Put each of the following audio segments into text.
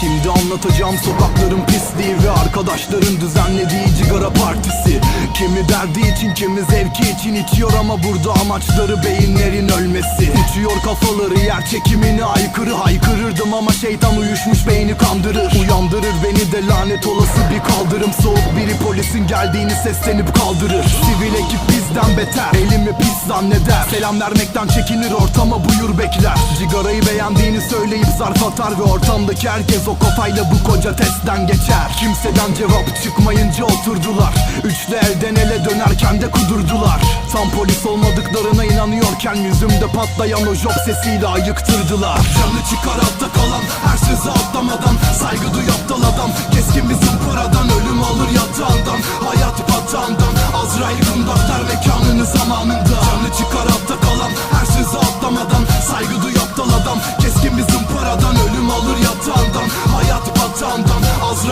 Şimdi anlatacağım sokakların pisliği ve arkadaşların düzenlediği cigara partisi. Kimi derdi için kimi zevki için içiyor ama burada amaçları beyinlerin ölmesi. Uçuyor kafaları yer çekimine aykırı. Haykırırdım ama şeytan uyuşmuş beyni kandırır. Uyandırır beni de lanet olası bir kaldırım. Soğuk biri polisin geldiğini seslenip kaldırır. Sivil ekip bizden beter elimi pis zanneder. Selam vermekten çekinir ortama buyur bekler. Cigarayı beğendiğini söyleyip zarf atar ve ortamdaki herkes o kafayla bu koca testten geçer. Kimseden cevap çıkmayınca oturdular. Üçlü elden ele dönerken de kudurdular. Tam polis olmadıklarına inanıyorken yüzümde patlayan o job sesiyle ayıktırdılar. Canı çıkar altta kalan her sözü atlamadan Saygı duy aptal adam keskin bizim paradan Ölüm alır yatağından hayat batağından Azrail kundaklar mekanını zamanında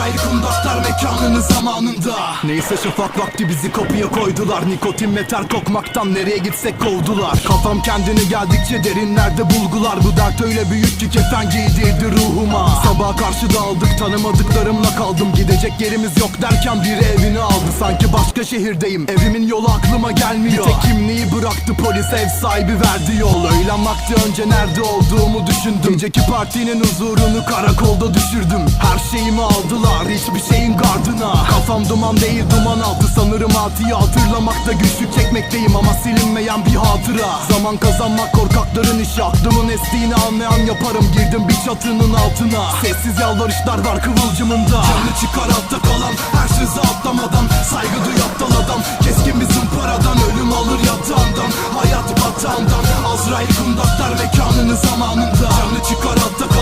Azrail kundaklar mekanını zamanında. Neyse şafak vakti bizi kapıya koydular. Nikotin ve ter kokmaktan nereye gitsek kovdular. Kafam kendine geldikçe derinlerde bulgular. Bu dert öyle büyük ki kefen giydirdi ruhuma. Sabaha karşı dağıldık tanımadıklarımla kaldım. Gidecek yerimiz yok derken biri evini aldı. Sanki başka şehirdeyim. Evimin yolu aklıma gelmiyor. Bir tek kimliği bıraktı polis ev sahibi verdi yol. Öğlen vakti önce nerede olduğumu düşündüm. Geceki partinin huzurunu karakolda düşürdüm. Her şeyimi aldılar hiçbir şeyin gardına Kafam duman değil duman altı. Sanırım altıyı hatırlamakta güçlük çekmekteyim Ama silinmeyen bir hatıra. Zaman kazanmak korkakların işi. Aklımın estiğini anlayan yaparım. Girdim bir çatının altına. Sessiz yalvarışlar var kıvılcımında Canı çıkar altta kalan her sözü atlamadan. Saygı duy aptal adam keskin bizim paradan Ölüm alır yatağından hayat batağından. Azrail kundaklar mekanını zamanında. Canı çıkar altta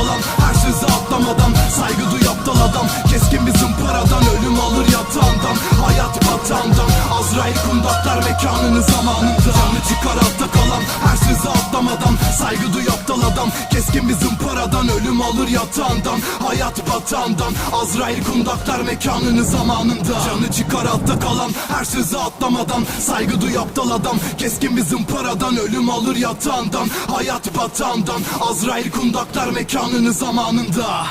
Azrail kundaklar mekanını zamanında Canı çıkar altta kalan her sözü atlamadan Saygı duy aptal adam keskin bizim paradan Ölüm alır yatağından hayat batağından. Azrail kundaklar mekanını zamanında Canı çıkar altta kalan her sözü atlamadan Saygı duy aptal adam keskin bizim paradan Ölüm alır yatağından hayat batağından. Azrail kundaklar mekanını zamanında